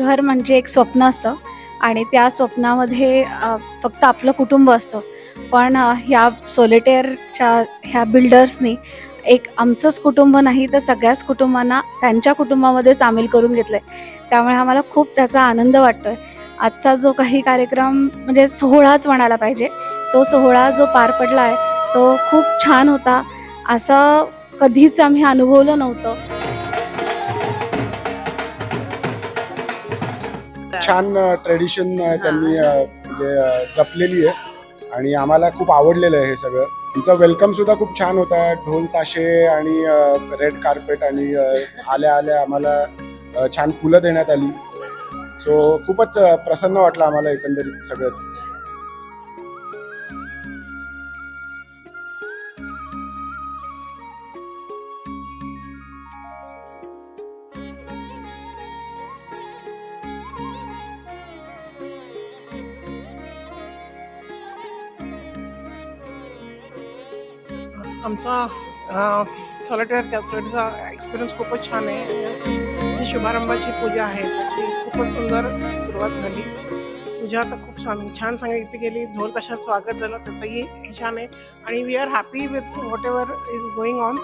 घर म्हणजे एक स्वप्न असतं आणि त्या स्वप्नामध्ये फक्त आपलं कुटुंब असतं. पण ह्या सोलेटेअरच्या ह्या बिल्डर्सनी एक आमचंच कुटुंब नाही तर सगळ्याच कुटुंबांना त्यांच्या कुटुंबामध्ये सामील करून घेतलं आहे त्यामुळे आम्हाला खूप त्याचा आनंद वाटतो आहे आजचा जो काही कार्यक्रम म्हणजे सोहळाच म्हणायला पाहिजे. तो सोहळा जो पार पडला आहे तो खूप छान होता. असं कधीच आम्ही अनुभवलं नव्हतं. छान ट्रेडिशन त्यांनी म्हणजे जपलेली आहे. आणि आम्हाला खूप आवडलेलं आहे हे सगळं. तुमचा वेलकम सुद्धा खूप छान होता. ढोल ताशे आणि रेड कार्पेट आणि आल्या आल्या आम्हाला छान फुलं देण्यात आली. सो खूपच प्रसन्न वाटलं आम्हाला एकंदरीत सगळंच. आमचा सॉलिटेअर कॅल्क्युलेटरचा एक्सपिरियन्स खूपच छान आहे. जी शुभारंभाची पूजा आहे. त्याची खूपच सुंदर सुरुवात झाली. पूजा तर खूप छान छान सांगितली गेली. ढोल तशात स्वागत झालं. त्याचंही छान आहे. आणि we are happy with whatever is going on